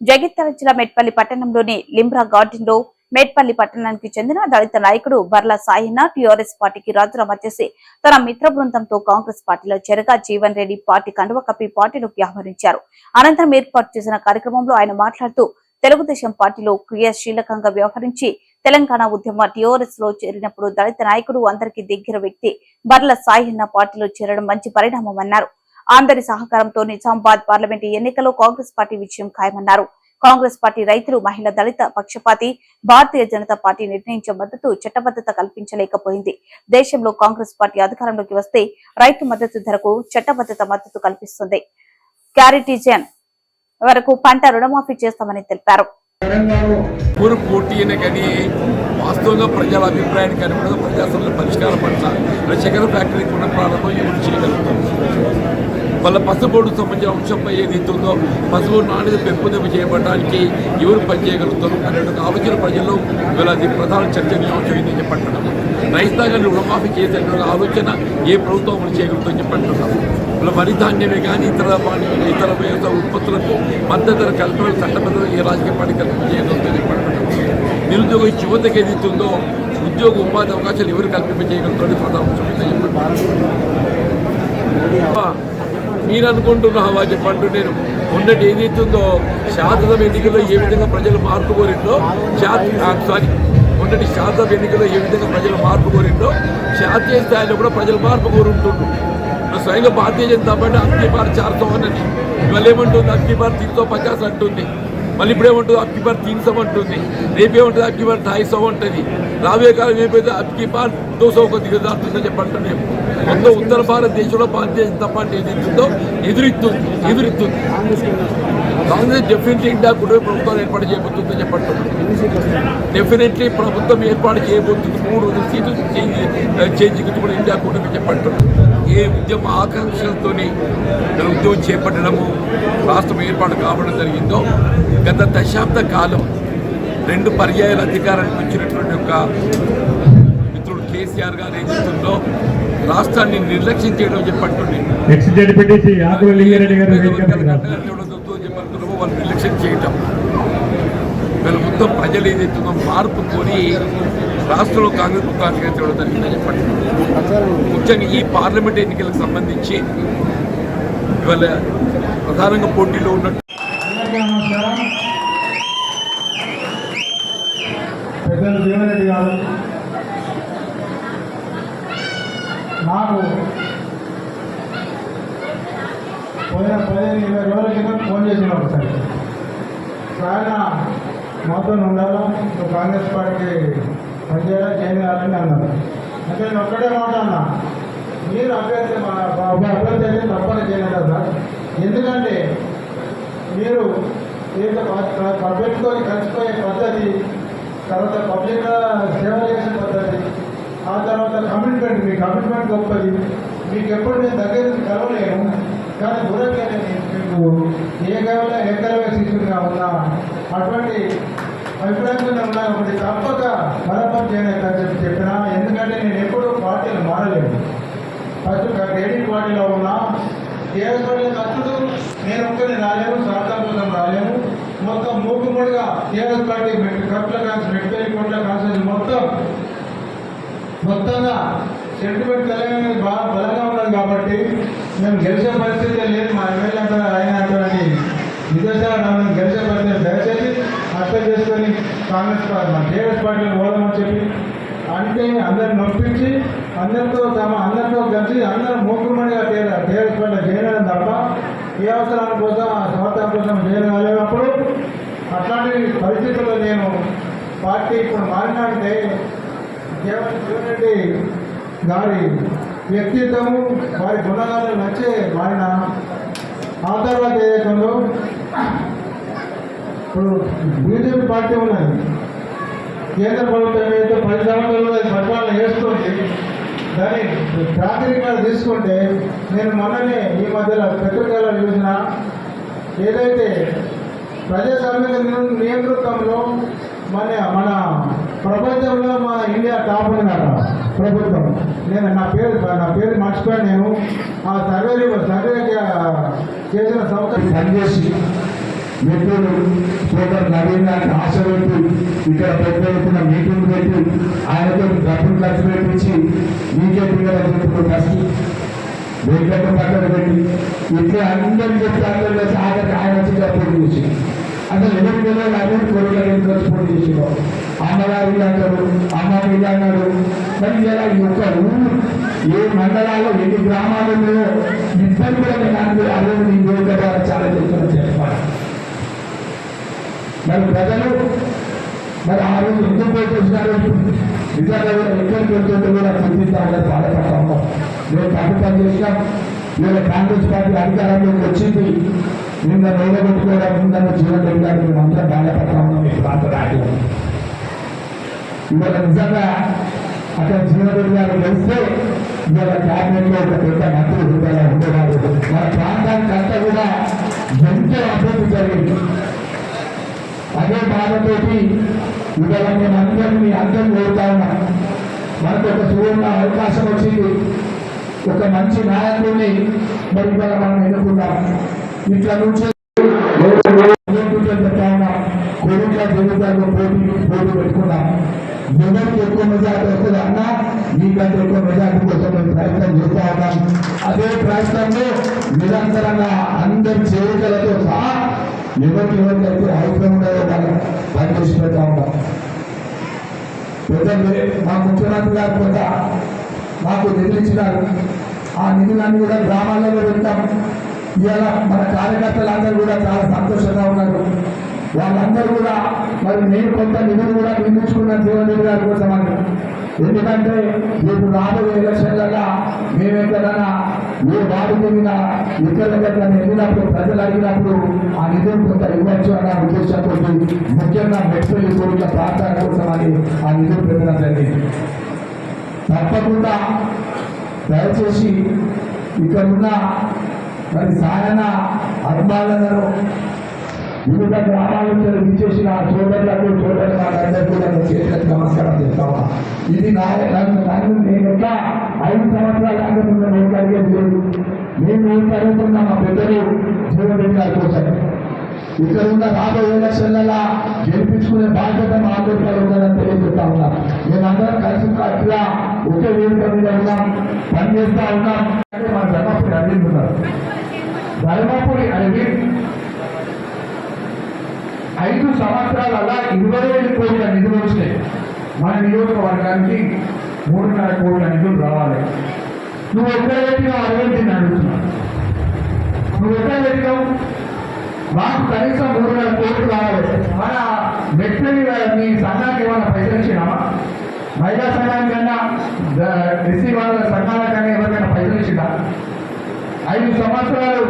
జగిత్యాల జిల్లా మెట్పల్లి పట్టణంలోని లింబ్రా గార్డెన్లో మేట్పల్లి పట్టణానికి చెందిన దళిత నాయకుడు బర్ల సాయిన టీఆర్ఎస్ పార్టీకి రాజీనామా చేసి తన మిత్ర బృందంతో కాంగ్రెస్ పార్టీలో చేరగా జీవన్ రెడ్డి పార్టీ కండువ కప్పి పార్టీలోకి ఆహ్వానించారు. అనంతరం ఏర్పాటు చేసిన కార్యక్రమంలో ఆయన మాట్లాడుతూ తెలుగుదేశం పార్టీలో క్రియాశీలకంగా వ్యవహరించి తెలంగాణ ఉద్యమ టీఆర్ఎస్లో చేరినప్పుడు దళిత నాయకుడు అందరికీ దగ్గర వ్యక్తి బర్ల సాయిన్న పార్టీలో చేరడం మంచి పరిణామమన్నారు అందరి సహకారంతో నిజామాబాద్ పార్లమెంటు ఎన్నికల్లో కాంగ్రెస్ పార్టీ విజయం ఖాయమన్నారు. కాంగ్రెస్ పార్టీ రైతులు మహిళ దళిత పక్షపాతి భారతీయ జనతా పార్టీ నిర్ణయించే మద్దతు చట్టబద్ధత కల్పించలేకపోయింది. దేశంలో కాంగ్రెస్ పార్టీ అధికారంలోకి వస్తే రైతు మద్దతు ధరకు చట్టబద్ధత మద్దతు కల్పిస్తుంది. క్యారిటీజన్ వరకు పంట రుణమాఫీ చేస్తామని తెలిపారు. ఊరు పోటీ అయినా కానీ వాస్తవంగా ప్రజల అభిప్రాయానికి అనుగుణంగా ప్రజాస్వామ్య పరిష్కారం పట్ల చక్కెర ఫ్యాక్టరీ పునఃప్రారంభం ఎవరు చేయగలుగుతాం వాళ్ళ పసుబోర్డు సంబంధించిన అంశంపై ఏదైతుందో పసుబోర్డు నాణ్యత పెంపుదల చేయబడడానికి ఎవరు పనిచేయగలుగుతారు అనే ఒక ఆలోచన ప్రజల్లో వీళ్ళది ప్రధాన చర్చనీయాంశం ఏంటని చెప్పంటున్నాము రైతాంగాన్ని రుణమాఫీ చేసే ఆలోచన ఏ ప్రభుత్వం అమలు చేయగలుగుతుందని చెప్పంటున్నాము ఇలా వరి ధాన్యమే కానీ ఇతర ఇతర వ్యవసాయ ఉత్పత్తులకు మద్దతు ధర కల్పన చట్టబద్ధంగా ఏ రాజకీయ పార్టీ కల్పన చేయగలుగుతుందని చెప్పంటున్నాము నిరుద్యోగ యువతకు ఏదైతుందో ఉద్యోగ ఉపాధి అవకాశాలు ఎవరు కల్పింప చేయగలుగుతారని ప్రధాన అంశం నేను చెప్పంటున్నాం మీరు అనుకుంటున్న చెప్పంటూ నేను ఉన్నట్టు ఏదైతుందో శాసనం ఎన్నికల్లో ఏ విధంగా ప్రజలు మార్పు కోరిందో సారీ మొన్నటి శాసనం ఎన్నికల్లో ఏ విధంగా ప్రజలు మార్పు కోరిందో జాతీయ స్థాయిలో కూడా ప్రజలు మార్పు కోరుంటుండ్రు ఇప్పుడు స్వయంగా భారతీయ జనతా పార్టీ అక్కి బార్ చార్తో ఇవాళ ఏమంటుంది? అక్కి బార్ తీన్తో పచాస్ అంటుంది మళ్ళీ ఇప్పుడు ఏమంటుంది? అక్కి తీన్ అంటుంది. రేపేముంటుంది అక్కి బార్ థాయి సौ అంటుంది. రాబోయే కాలం ఏమైతే అక్కి బార్ దో సौ ఒక మొత్తం ఉత్తర భారతదేశంలో భారతీయ జనతా పార్టీ ఎదురుతుందో ఎదురిస్తుంది ఎదురిస్తుంది. కాంగ్రెస్ డెఫినెట్లీ ఇండియా కుటుంబ ప్రభుత్వాలు ఏర్పాటు చేయబోతుందని చెప్పంటున్నాం డెఫినెట్లీ ప్రభుత్వం ఏర్పాటు చేయబోతుంది. మూడు సీట్లు చేంజ్ కూడా ఇండియా కూటమి చెప్పంటున్నాం ఏ ఉద్యమ ఆకాంక్షలతోని మన ఉద్యమం చేపట్టడము రాష్ట్రం ఏర్పాటు కావడం జరిగిందో గత దశాబ్ద కాలం రెండు పర్యాయాల అధికారానికి వచ్చినటువంటి ఒక మిత్రుడు కేసీఆర్ గారు ఏదైతుందో రాష్ట్రాన్ని నిర్లక్ష్యం చేయడం చెప్పంటుంది వాళ్ళు నిర్లక్ష్యం చేయటం. వీళ్ళ మొత్తం ప్రజలు ఏదైతుందో మార్పు కోరి రాష్ట్రంలో కాంగ్రెస్ ముఖ్యంగా తేవడం జరిగిందని చెప్పండి. ముఖ్యంగా ఈ పార్లమెంట్ ఎన్నికలకు సంబంధించి ఇవాళ ప్రధానంగా పోటీలో ఉన్నట్టు నాకు పోయిన పదిహేను ఇరవై రోజుల క్రితం ఫోన్ చేసిన ఒకసారి. ఆయన మాతో ఉండాలా? నువ్వు కాంగ్రెస్ పార్టీ పనిచేయాలా చేయాలని అన్నారు. అంటే నేను ఒక్కడే మాట అన్నా. మీరు అభ్యర్థి అభ్యర్థి అయితే తప్పని చేయలేదు సార్? ఎందుకంటే మీరు ఏదో పబ్లిక్తో కలిసిపోయే పద్ధతి తర్వాత పబ్లిక్ సేవ చేసే పద్ధతి ఆ తర్వాత కమిట్మెంట్ మీ కమిట్మెంట్ గొప్పది. మీకు ఎప్పుడు నేను దగ్గర కలవలేను. కానీ దూరంగా నేను మీకు ఏ గవల ఏ శిష్యుడిగా ఉన్నా అటువంటి అభిప్రాయం ఉన్నా ఒకటి తప్పక మరపం చేయలేదని చెప్పి ఎందుకంటే నేను ఎప్పుడూ పార్టీలు మారలేను ఫస్ట్ క్రెడిట్ పార్టీలో ఉన్నా ఏ పార్టీలో నచ్చుడు నేను ఒక్కరిని రాలేను స్వార్థం కోసం రాలేను. మొత్తం మూకుముడిగా టీఆర్ఎస్ పార్టీ కట్ల కాన్స్ మెట్పల్లి కోట్ల కాన్స్టిట్యూషన్ మొత్తం మొత్తంగా సెంటిమెంట్ తెలంగాణ బాగా బలంగా ఉన్నది కాబట్టి మేము గెలిచే పరిస్థితి లేదు. మా ఎమ్మెల్యే అంటారు ఆయన అటువంటి విదేశాలు నన్ను గెలిచే పరిస్థితి దయచేసి అర్థం చేసుకొని కాంగ్రెస్ పార్టీ మా టీఆర్ఎస్ పార్టీని పోదామని చెప్పి అంటే అందరిని నొప్పించి అందరితో తమ అందరితో కలిసి అందరూ మూకుమ్మడిగా టీఆర్ఎస్ పార్టీ చేయడం తప్ప ఏ అవసరాల కోసం ఆ స్వార్థం కోసం చేయగలిగినప్పుడు అట్లాంటి పరిస్థితుల్లో నేను పార్టీ ఇప్పుడు మారినంటే కేవలం శివరెడ్డి గారి వ్యక్తిత్వము వారి గుణగాలు నచ్చే ఆయన ఆ తర్వాత ఇప్పుడు బీజేపీ పార్టీ ఉన్నది. కేంద్ర ప్రభుత్వం ఏదైతే పది సంవత్సరాలు అది పరిపాలన చేస్తుంది దాని ప్రాతినిధ్యాలు తీసుకుంటే నేను మొన్ననే ఈ మధ్యలో పత్రికల్లో చూసిన ఏదైతే ప్రజాస్వామ్య నియ- నియంతృత్వంలో మన మన ప్రపంచంలో మన ఇండియా టాప్ ఉన్నారు ప్రభుత్వం. నేను నా పేరు నా పేరు మర్చిపోయాను నేను. ఆ సర్వే సర్వే చేసిన సౌకర్యం. పనిచేసి మిత్రుడు సోదరు నవీన్ గారికి ఆశ పెట్టి ఇక్కడ పెద్ద ఎత్తున మీటింగ్ పెట్టి ఆయనతో డబ్బులు ఖర్చు పెట్టించి బీజేపీ గారు చెప్పుడు వెంకట పక్కన పెట్టి ఇట్లా అందరికీ చెప్తే అందరూ ఆఖరికి ఆయన వచ్చి డబ్బులు చేసి అసలు ఎవరి పిల్లలు అందరూ కోరికల నుంచి పోటీ చేసేవారు అమ్మగారు అంటారు అమ్మ ఇలా అన్నాడు మరి ఇలా ఈ ఒక్క ఊరు ఏ మండలాల్లో ఎన్ని గ్రామాలు ఉన్నాయో ఇద్దరు కూడా నేను అందరూ అరవై ఈ వేదిక చాలా చెప్తున్నా చెప్పాలి. మరి ప్రజలు మరి ఆ రోజు ఎందుకు పోటీ చేసినారు? నిజంగా కూడా ఎక్కడికి వెళ్తుంటే కూడా చింతిస్తామని బాధపడతాము. ఉన్నాం మేము తప్పు చేసినాం. మేము కాంగ్రెస్ పార్టీ అధికారంలోకి వచ్చింది. నిన్న నిలబెట్టుకోవడం ఉందన్న జీవన్ రెడ్డి గారికి మేము బాధపడతా ఉన్నాం మీ ప్రాంత రాజ్యం ఇవాళ నిజంగా అక్కడ జీవన్ గారు గెలిస్తే ఇవాళ క్యాబినెట్లో ఒక పెద్ద మంత్రి హృదయ ఉండేవారు. మన ప్రాంతానికి అంతా కూడా ఎంతో అభివృద్ధి జరిగింది. అదే బాధతోటి ఇవాళ మేము అందరినీ అందరం కోరుతా ఉన్నాం. మనకు ఒక సువర్ణ అవకాశం వచ్చింది. ఒక మంచి నాయకుడిని మరి ఇవాళ మనం ఎన్నుకున్నాం ఇట్లా నుంచి చెప్తా ఉన్నాం. కోరిక జీవితాల్లో పోటీ పోటీ పెట్టుకున్నాం ఎవరికి ఎక్కువ మెజార్టీ వస్తుంది అన్నా మీకంటే ఎక్కువ మెజార్టీ కోసం మేము ప్రయత్నం చేస్తా ఉన్నాం అదే ప్రయత్నంలో నిరంతరంగా అందరి చేరికలతో సహా ఎవరికి ఎవరికైతే ఐక్యం ఉండదో వాళ్ళు పనిచేసి పెడతా ఉంటాం పెద్దలు మా ముఖ్యమంత్రి గారు కొంత మాకు నిధులు ఇచ్చినారు ఆ నిధులన్నీ కూడా గ్రామాలలో పెడతాం ఇవాళ మన కార్యకర్తలందరూ కూడా చాలా సంతోషంగా ఉన్నారు వాళ్ళందరూ కూడా మరి నేను కొంత నిధులు కూడా నిర్మించుకున్నాను జీవన్ రెడ్డి గారి కోసం అని ఎందుకంటే రేపు రాబోయే ఎలక్షన్లలో మేము ఎక్కడన్నా ఏ వార్డు మీద ఎక్కడ ఎక్కడైనా వెళ్ళినప్పుడు ప్రజలు అడిగినప్పుడు ఆ నిధులు కొంత ఇవ్వచ్చు అన్న ఉద్దేశంతో ముఖ్యంగా మెట్పల్లి కోరిక ప్రాంతాల కోసం అని ఆ నిధులు పెట్టడం జరిగింది. తప్పకుండా దయచేసి ఇక్కడున్న మరి సాయన అభిమానులను వివిధ గ్రామాల నుంచి విచ్చేసిన సోదరులకు సోదరులు వాళ్ళందరికీ నేను చేతులకు నమస్కారం చేస్తావా? ఇది నా నన్ను నేను ఎట్లా ఐదు సంవత్సరాల దాకా నేను కలిగేది లేదు. మేము ఏం కలుగుతున్నా మా పెద్దలు జీవన్ గారి కోసం. ఇక్కడ ఉన్న రాబోయే ఎలక్షన్లలో గెలిపించుకునే బాధ్యత మా అందరికీ ఉందని తెలియజేస్తా ఉన్నా. మేమందరం కలిసి కట్టుగా ఒకే వేదిక మీద ఉన్నాం పనిచేస్తా ఉన్నాం. అంటే మా ధర్మపురి అరవింద్ ఉన్నారు ధర్మపురి అరవింద్ ఐదు సంవత్సరాలలో ఇరవై ఐదు కోట్ల నిధులు వచ్చినాయి. మన నియోజకవర్గానికి మూడున్నర కోట్ల నిధులు రావాలి. నువ్వు ఎక్కడ పెట్టినావు అరవై అడుగుతున్నావు నువ్వు ఎక్కడ పెట్టినావు. మాకు కనీసం మూడున్నర కోట్లు రావాలి. మన మెట్లని మీ సంఘానికి ఏమైనా పైసలు ఇచ్చినామా? మహిళా సంఘానికన్నా ఎస్సీ వాళ్ళ సంఘాలకన్నా ఎవరికైనా పైసలు ఇచ్చినా ఐదు సంవత్సరాలు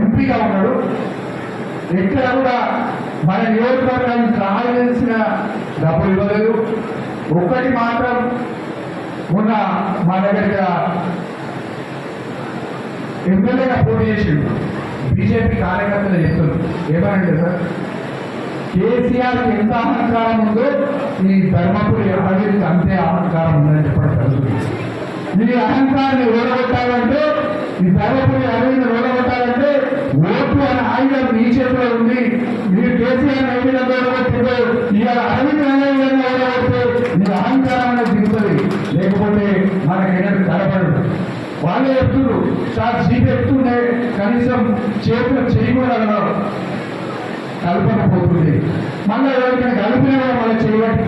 ఎంపీగా ఉన్నాడు. ఎక్కడ కూడా మన నియోజకవర్గానికి కావాల్సిన డబ్బులు ఇవ్వలేదు. ఒక్కటి మాత్రం మొన్న మా దగ్గర ఎమ్మెల్యేగా పోటీ చేసిండు. బీజేపీ కార్యకర్తలు చెప్తున్నారు. ఏమనంటే సార్ కేసీఆర్ ఎంత అహంకారం ఉందో ఈ ధర్మపురి అరవింద్ అంతే అహంకారం ఉందని చెప్పడం జరుగుతుంది. నీ అహంకారాన్ని ఓడగొట్టాలంటే ఈ ధర్మపురి అరవింద్ ఓడగొట్టాలంటే ఓటు అనే ఆయుధం నీ చేతిలో ఉంది మీరు కేసీఆర్ నైవేద్యం ఓడగొట్టిందో ఇవాళ అరవింద్ అనే విధంగా ఓడగొడితే నీ అహంకారం అనేది దిగుతుంది లేకపోతే మనకి ఏదైనా కనపడదు వాళ్ళే చెప్తున్నారు. సార్ జీప్ ఎత్తుండే కనీసం చేతులు చేయకూడదు కలపకపోతుంది మళ్ళీ ఎవరికైనా కలిపినా కూడా మన చేయబట్టి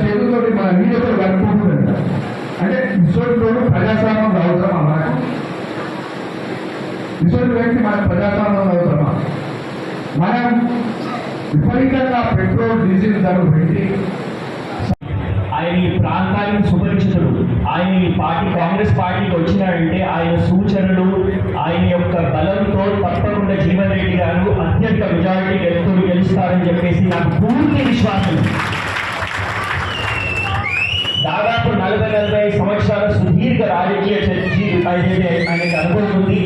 చేతులతోటి మన నీళ్ళతో కలుపుకుంటుందంట అంటే ఇసోటిలోనూ ప్రజాస్వామ్యం అవుతామా మనకు? ఇసోటి వ్యక్తి మన ప్రజాస్వామ్యం అవుతామా? మనం విపరీతంగా పెట్రోల్ డీజిల్ ధరలు పెట్టి ఆయన ఈ ప్రాంతానికి సుపరిచితుడు. ఆయన ఈ పార్టీ కాంగ్రెస్ పార్టీకి వచ్చినారంటే ఆయన సూచనలు ఆయన యొక్క బలంతో తప్పకుండా జీవన్ రెడ్డి గారు అత్యంత మెజారిటీ గెలుస్తూ గెలుస్తారని చెప్పేసి నాకు పూర్తి విశ్వాసం. దాదాపు నలభై నలభై సంవత్సరాల సుదీర్ఘ రాజకీయ చర్చి అయితే అనుభవం ఉంది.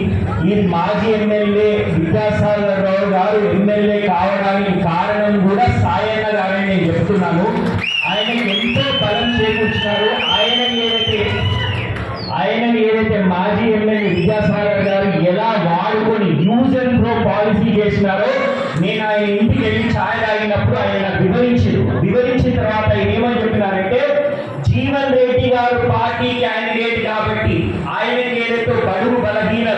ఈ మాజీ ఎమ్మెల్యే విద్యాసాగర్ రావు గారు ఎమ్మెల్యే కావడానికి కారణం కూడా సాయన్న గారని నేను చెప్తున్నాను. బలం ఆయన ఏదైతే ఆయన ఏదైతే మాజీ ఎమ్మెల్యే విద్యాసాగర్ గారు ఎలా వాడుకొని యూజ్ అండ్ ప్రో పాలసీ చేసినారో నేను ఆయన ఇంటికి వెళ్ళి ఛాయ్ తాగినప్పుడు ఆయన వివరించి వివరించారు. వివరించిన తర్వాత ఆయన ఏమని చెప్పినారంటే జీవన్ రెడ్డి గారు పార్టీ క్యాండిడేట్ కాబట్టి ఆయనకి ఏదైతే బడుగు బలహీన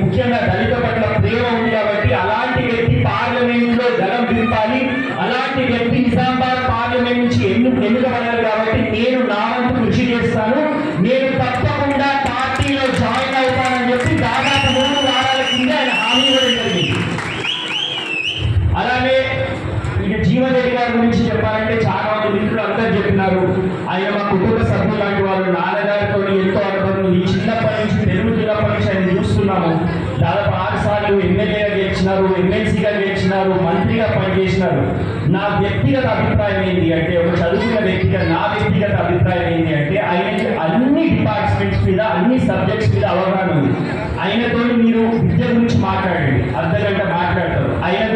ముఖ్యంగా దళిత పట్ల ప్రేమ ఉంది కాబట్టి అలాంటి వ్యక్తి పార్లమెంట్లో ధనం దింపాలి అలాంటి వ్యక్తి నిజామాబాద్ పార్లమెంట్ నుంచి ఎన్ను ఎన్నుకబడాలి కాబట్టి నేను నా వంతు కృషి చేస్తాను. నేను తప్పకుండా పార్టీలో జాయిన్ అవుతానని చెప్పి దాదాపు మూడు వారాల కింద ఆయన హామీ ఇవ్వడం జరిగింది. అలానే ఇక జీవదేవి గారి గురించి చెప్పాలంటే చాలా మంది మిత్రులు అందరూ చెప్పినారు. ఆయన మా కుటుంబ సభ్యులు లాంటి వాళ్ళు నాన్నగారితో ఎంతో అనుభవం ఈ చిన్నప్పటి నుంచి తెలుగు పెరుగుతున్నప్పటి నుంచి ఆయన చూస్తున్నాము. దాదాపు ఆరు సార్లు ఎమ్మెల్యేగా గెలిచినారు ఎమ్మెల్సీగా గెలిచినారు మంత్రిగా పనిచేసినారు. నా వ్యక్తిగత అభిప్రాయం ఏంటి అంటే ఒక చదువుకున్న వ్యక్తిగా నా వ్యక్తిగత అభిప్రాయం ఏంటి అంటే ఆయన అన్ని డిపార్ట్మెంట్స్ మీద అన్ని సబ్జెక్ట్స్ మీద అవగాహన ఉంది. ఆయనతో మీరు విద్య గురించి మాట్లాడండి. అర్ధ గంట మాట్లాడండి.